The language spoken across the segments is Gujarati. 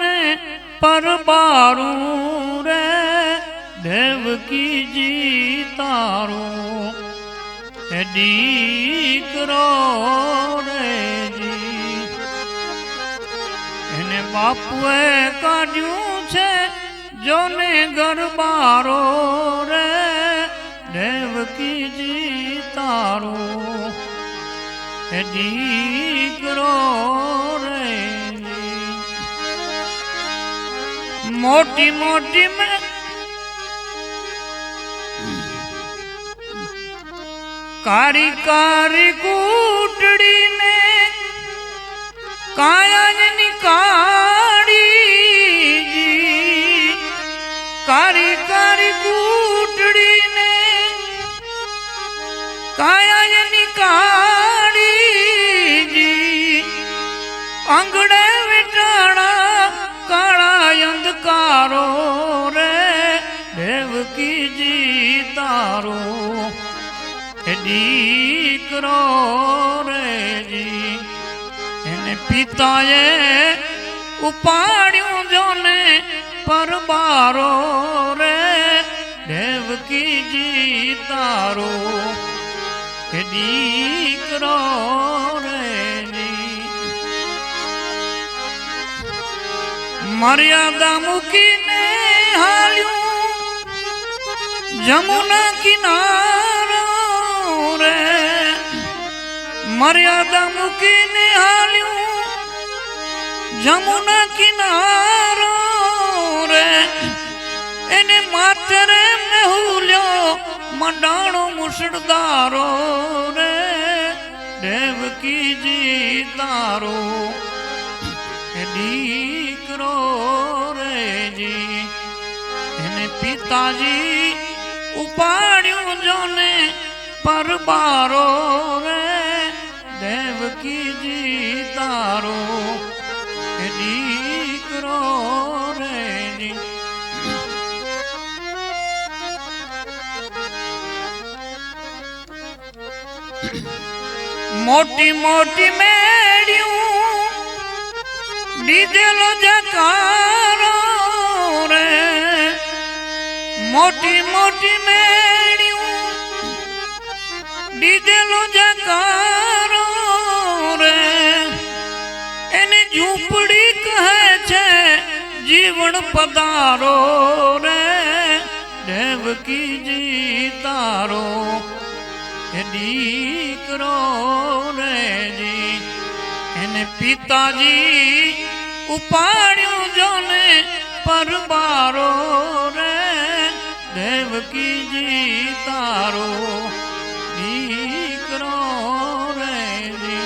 ને પરબારું રે દેવકીજી તારું. એ દીકરો રેજી એને બાપુએ કાઢ્યું છે, જોને ગરબારો રે દેવકીજી તારું. એ દીકરો મોટી મોટી કારી કારી કૂટડીને કાયાની કાળી કારી કારી કૂટડીને કાયાની કાળી આંગણે અંધકારો રે દેવકીજી તારો. એ દીકરો રેજી એને પિતાએ ઉપાડ્યું જોને પરબારો રે દેવકીજી તારો. એ દીકરો મર્યાદા મૂકીને હાલ્યું. જમુના કિનારો રે. મર્યાદા મૂકીને હાલ્યું. જમુના કિનારો રે. એને માથે રે મેહુલ્યો મંડાણો મુસળદારો રે. દેવકીજી તારો. એ દીકરો રેજી એને પિતાજી ઉપાડ્યું જોને, પરબારો રે, દેવકીજી તારો દીકરો રેજી મોટી મોટી મેળ્યું દીધેલો જકારો રે, મોટી મોટી મેળ્યું દીધેલો જકારો રે, એને ઝૂંપડી કહે છે, જીવન પધારો રે દેવકીજી તારો એ દીકરો રેજી, એને પિતાજી ઉપાડ્યું જોને પરબારો રે દેવકીજી તારો દીકરો રેજી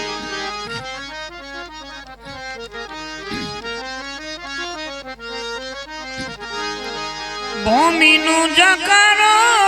ભૂમિનું જકારો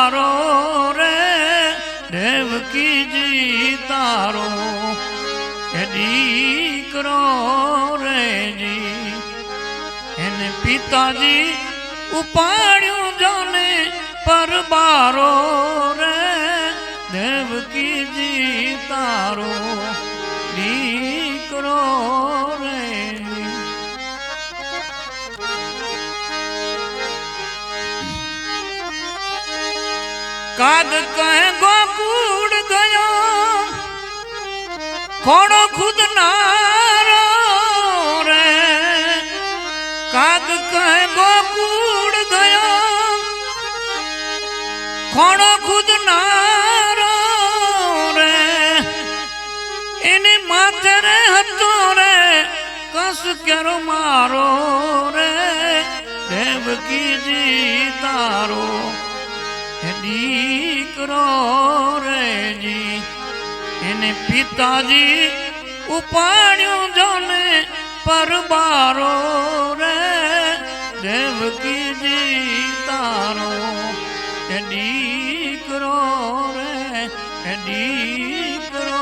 આવકારો રે દેવકીજી તારો. એ દીકરો રેજી એને પિતાજી ઉપાડ્યું જોને પરબારો રે દેવકીજી તારો. દીકરો કાગ કહે, ગોકુળ ગયો. ખોડો ખુદ નારો રે. કાગ કહે, ગોકુળ ગયો. ખોડો ખુદ નારો રે. એને માથે રે હતો રે. કસ કેરો મારો રે? દેવકીજી તારો. દીકરો રેજી, એને પિતાજી ઉપાડ્યું જોને પરબારો રે દેવકીજી તારો. એ દીકરો રે, એ દીકરો